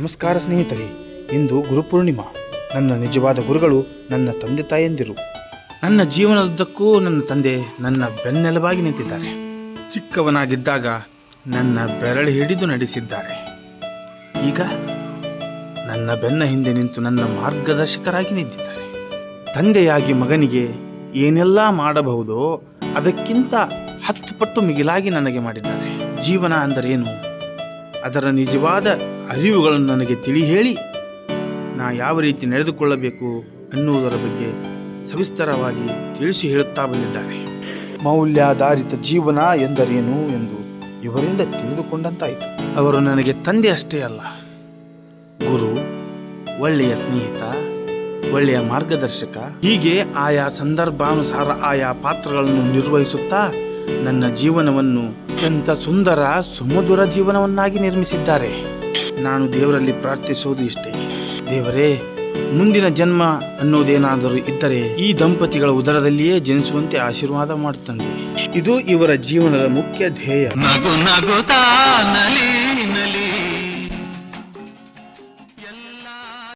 ನಮಸ್ಕಾರ ಸ್ನೇಹಿತರೆ, ಇಂದು ಗುರುಪೂರ್ಣಿಮಾ. ನನ್ನ ನಿಜವಾದ ಗುರುಗಳು ನನ್ನ ತಂದೆ ತಾಯಂದಿರು. ನನ್ನ ಜೀವನದುದ್ದಕ್ಕೂ ನನ್ನ ತಂದೆ ನನ್ನ ಬೆನ್ನೆಲುಬಾಗಿ ನಿಂತಿದ್ದಾರೆ. ಚಿಕ್ಕವನಾಗಿದ್ದಾಗ ನನ್ನ ಬೆರಳು ಹಿಡಿದು ನಡೆಸಿದ್ದಾರೆ. ಈಗ ನನ್ನ ಬೆನ್ನ ಹಿಂದೆ ನಿಂತು ನನ್ನ ಮಾರ್ಗದರ್ಶಕರಾಗಿ ನಿಂತಿದ್ದಾರೆ. ತಂದೆಯಾಗಿ ಮಗನಿಗೆ ಏನೆಲ್ಲ ಮಾಡಬಹುದೋ ಅದಕ್ಕಿಂತ ಹತ್ತು ಪಟ್ಟು ಮಿಗಿಲಾಗಿ ನನಗೆ ಮಾಡಿದ್ದಾರೆ. ಜೀವನ ಅಂದರೇನು? ಅದರ ನಿಜವಾದ ಅರಿವುಗಳನ್ನು ನನಗೆ ತಿಳಿ ಹೇಳಿ ನಾ ಯಾವ ರೀತಿ ನಡೆದುಕೊಳ್ಳಬೇಕು ಅನ್ನುವುದರ ಬಗ್ಗೆ ಸವಿಸ್ತರವಾಗಿ ತಿಳಿಸಿ ಹೇಳುತ್ತಾ ಬಂದಿದ್ದಾರೆ. ಮೌಲ್ಯಾಧಾರಿತ ಜೀವನ ಎಂದರೇನು ಎಂದು ಇವರಿಂದ ತಿಳಿದುಕೊಂಡಂತಾಯಿತು. ಅವರು ನನಗೆ ತಂದೆ ಅಷ್ಟೇ ಅಲ್ಲ. ಗುರು ಒಳ್ಳೆಯ ಸ್ನೇಹಿತ ಒಳ್ಳೆಯ ಮಾರ್ಗದರ್ಶಕ ಹೀಗೆ ಆಯಾ ಸಂದರ್ಭಾನುಸಾರ ಆಯಾ ಪಾತ್ರಗಳನ್ನು ನಿರ್ವಹಿಸುತ್ತಾ ನನ್ನ ಜೀವನವನ್ನು ಅತ್ಯಂತ ಸುಂದರ, ಸುಮಧುರ ಜೀವನವನ್ನಾಗಿ ನಿರ್ಮಿಸಿದ್ದಾರೆ. ನಾನು ದೇವರಲ್ಲಿ ಪ್ರಾರ್ಥಿಸೋದು ಇಷ್ಟೇ. ದೇವರೇ, ಮುಂದಿನ ಜನ್ಮ ಅನ್ನೋದೇನಾದರೂ ಇದ್ದರೆ ಈ ದಂಪತಿಗಳ ಉದರದಲ್ಲಿಯೇ ಜನಿಸುವಂತೆ ಆಶೀರ್ವಾದ ಮಾಡುತ್ತಂದೆ ಇದು ಇವರ ಜೀವನದ ಮುಖ್ಯ ಧ್ಯೇಯ.